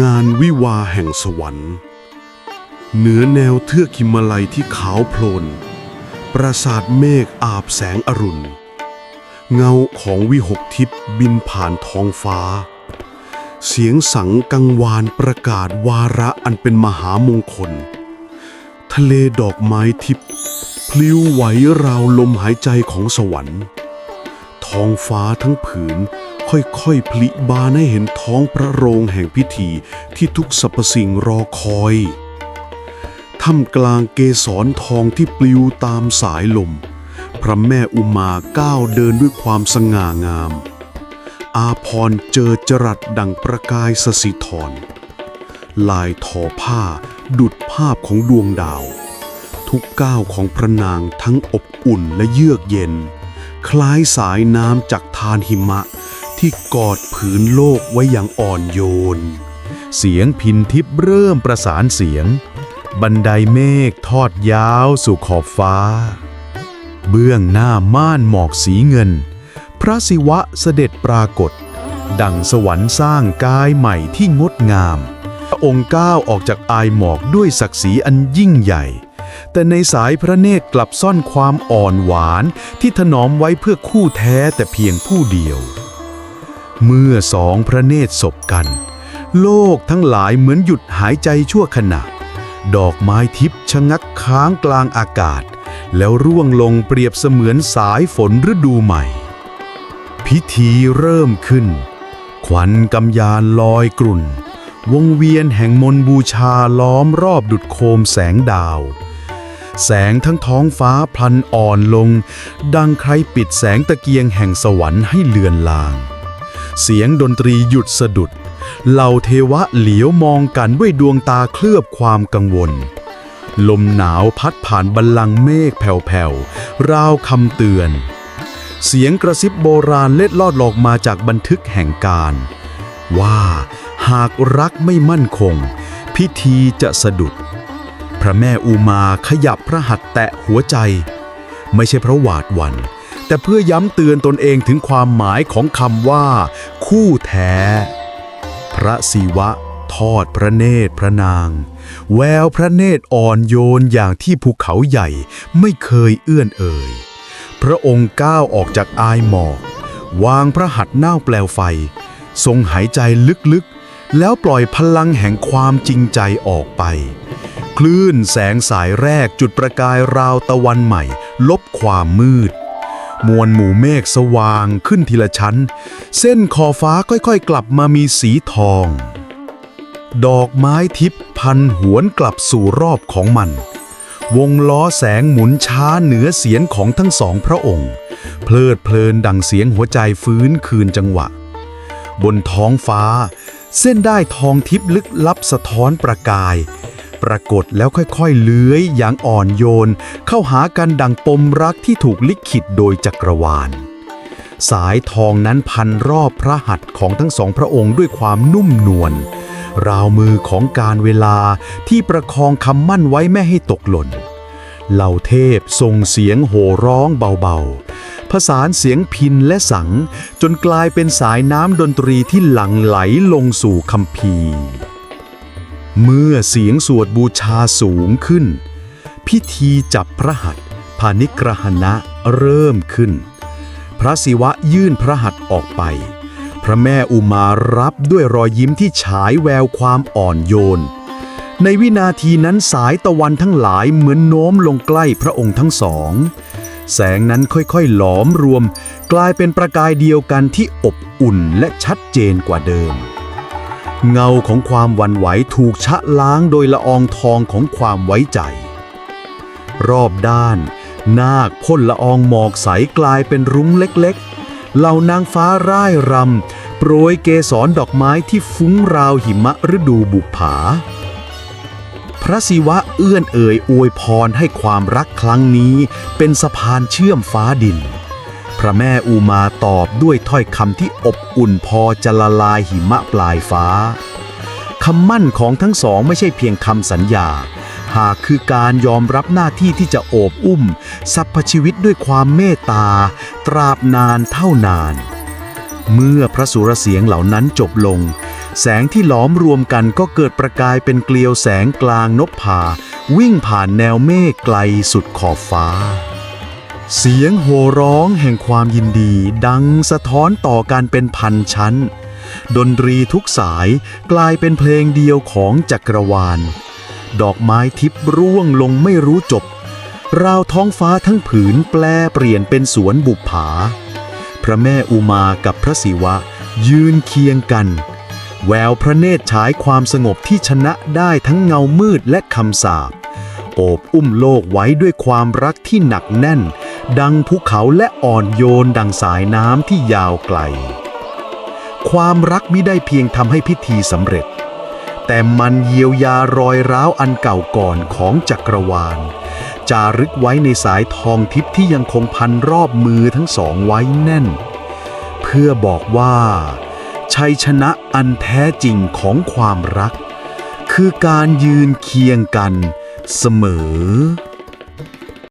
งานวิวาแห่งสวรรค์ เหนือแนวเทือกหิมาลัยที่ขาวโพลน ปราสาทเมฆอาบแสงอรุณ เงาของวิหกทิศบินผ่านท้องฟ้า เสียงสังกังวานประกาศวาระอันเป็นมหามงคล ทะเลดอกไม้ทิพย์พลิ้วไหวราวลมหายใจของสวรรค์ ท้องฟ้าทั้งผืน ค่อยๆ พลิบานให้เห็นท้องพระโรงแห่งพิธีที่ทุกสรรพสิ่งรอคอยท่ามกลางเกสรทองที่ปลิวตามสายลม พระแม่อุมาก้าวเดินด้วยความสง่างาม อาพรเจอจรัสดังประกายสสิธรลายทอผ้าดุดภาพของดวงดาว ทุกก้าวของพระนางทั้งอบอุ่นและเยือกเย็น คล้ายสายน้ำจากทานหิมะ ที่กอดผืนโลกไว้อย่างอ่อนโยน เสียงพินทิพย์เริ่มประสานเสียง บันไดเมฆทอดยาวสู่ขอบฟ้า เบื้องหน้าม่านหมอกสีเงิน พระศิวะเสด็จปรากฏ ดังสวรรค์สร้างกายใหม่ที่งดงาม พระองค์ก้าวออกจากอายหมอกด้วยศักดิ์ศรีอันยิ่งใหญ่แต่ในสายพระเนตรกลับซ่อนความอ่อนหวานที่ถนอมไว้เพื่อคู่แท้แต่เพียงผู้เดียว เมื่อสองพระเนตรสบกัน โลกทั้งหลายเหมือนหยุดหายใจชั่วขณะ ดอกไม้ทิพย์ชะงักค้างกลางอากาศ แล้วร่วงลงเปรียบเสมือนสายฝนฤดูใหม่ พิธีเริ่มขึ้น ขวัญกำยานลอยกรุ่น วงเวียนแห่งมนต์บูชาล้อมรอบดุดโคมแสงดาวแสงทั้งท้องฟ้าพลันอ่อนลง ดังใครปิดแสงตะเกียงแห่งสวรรค์ให้เลือนลาง เสียงดนตรีหยุดสะดุด เหล่าเทวะเหลียวมองกันด้วยดวงตาเคลือบความกังวล ลมหนาวพัดผ่านบัลลังก์เมฆแผ่วๆ ราวคำเตือน เสียงกระซิบโบราณเล็ดลอดหลอกมาจากบันทึกแห่งการ ว่าหากรักไม่มั่นคง พิธีจะสะดุด พระแม่อุมาขยับพระหัตถ์แตะหัวใจ ไม่ใช่เพราะหวาดหวัน่น แต่เพื่อย้ำเตือนตนเองถึงความหมายของคำว่า คู่แท้ พระศิวะ ทอดพระเนตรพระนาง แววพระเนตรอ่อนโยนอย่างที่ภูเขาใหญ่ไม่เคยเอื้อนเอ่ย พระองค์ก้าวออกจากอายหมอก วางพระหัตถ์หน้าเปลวไฟ ทรงหายใจลึกๆ แล้วปล่อยพลังแห่งความจริงใจออกไปคลื่นแสงสายแรกจุดประกายราวตะวันใหม่ ลบความมืด มวลหมู่เมฆสว่างขึ้นทีละชั้น เส้นขอบฟ้าค่อยๆ กลับมามีสีทอง ดอกไม้ทิพย์พันหวนกลับสู่รอบของมัน วงล้อแสงหมุนช้าเหนือเสียงของทั้งสองพระองค์ เพลิดเพลินดังเสียงหัวใจฟื้นคืนจังหวะ บนท้องฟ้า เส้นได้ทองทิพย์ลึกลับสะท้อนประกาย ปรากฏแล้วค่อยๆ เลื้อยอย่างอ่อนโยน เข้าหากันดังปมรักที่ถูกลิขิตโดยจักรวาล สายทองนั้นพันรอบพระหัตถ์ของทั้งสองพระองค์ด้วยความนุ่มนวลราวมือของการเวลาที่ประคองคำมั่นไว้ไม่ให้ตกหล่น เหล่าเทพส่งเสียงโห่ร้องเบาๆ ผสานเสียงพินและสัง จนกลายเป็นสายน้ำดนตรีที่หลั่งไหลลงสู่คัมภีร์ เมื่อเสียงสวดบูชาสูงขึ้น พิธีจับพระหัตถ์พานิกรหณะเริ่มขึ้น พระศิวะยื่นพระหัตถ์ออกไป พระแม่อุมารับด้วยรอยยิ้มที่ฉายแววความอ่อนโยน ในวินาทีนั้นสายตะวันทั้งหลายเหมือนโน้มลงใกล้พระองค์ทั้งสอง แสงนั้นค่อยๆหลอมรวม กลายเป็นประกายเดียวกันที่อบอุ่นและชัดเจนกว่าเดิม เงาของความวันไหวถูกชะล้างโดยละอองทองของความไว้ใจ รอบด้าน นาคพ่นละอองหมอกใสกลายเป็นรุ้งเล็กๆ เหล่านางฟ้าร่ายรำโปรยเกสรดอกไม้ที่ฟุ้งราวหิมะฤดูบุปผา พระศิวะเอื้อนเอ่ยอวยพรให้ความรักครั้งนี้เป็นสะพานเชื่อมฟ้าดิน พระแม่อุมาตอบด้วยถ้อยคำที่อบอุ่นพอจะละลายหิมะปลายฟ้าคำมั่นของทั้งสองไม่ใช่เพียงคำสัญญา หากคือการยอมรับหน้าที่ที่จะโอบอุ้มสรรพชีวิตด้วยความเมตตา ตราบนานเท่านาน เมื่อพระสุรเสียงเหล่านั้นจบลง แสงที่หลอมรวมกันก็เกิดประกายเป็นเกลียวแสงกลางนพผาวิ่งผ่านแนวเมฆไกลสุดขอบฟ้า เสียงโห่ร้องแห่งความยินดีดังสะท้อนต่อกันเป็นพันชั้น ดนตรีทุกสายกลายเป็นเพลงเดียวของจักรวาล ดอกไม้ทิพย์ร่วงลงไม่รู้จบ ราวท้องฟ้าทั้งผืนแปลเปลี่ยนเป็นสวนบุปผา พระแม่อุมากับพระศิวะ ยืนเคียงกัน แววพระเนตรฉายความสงบที่ชนะได้ทั้งเงามืดและคำสาปโอบอุ้มโลกไว้ด้วยความรักที่หนักแน่น ดังภูเขาและอ่อนโยนดังสายน้ำที่ยาวไกล ความรักมิได้เพียงทำให้พิธีสำเร็จ แต่มันเยียวยารอยร้าวอันเก่าก่อนของจักรวาล จารึกไว้ในสายทองทิพย์ที่ยังคงพันรอบมือทั้งสองไว้แน่น เพื่อบอกว่า ชัยชนะอันแท้จริงของความรัก คือการยืนเคียงกันเสมอ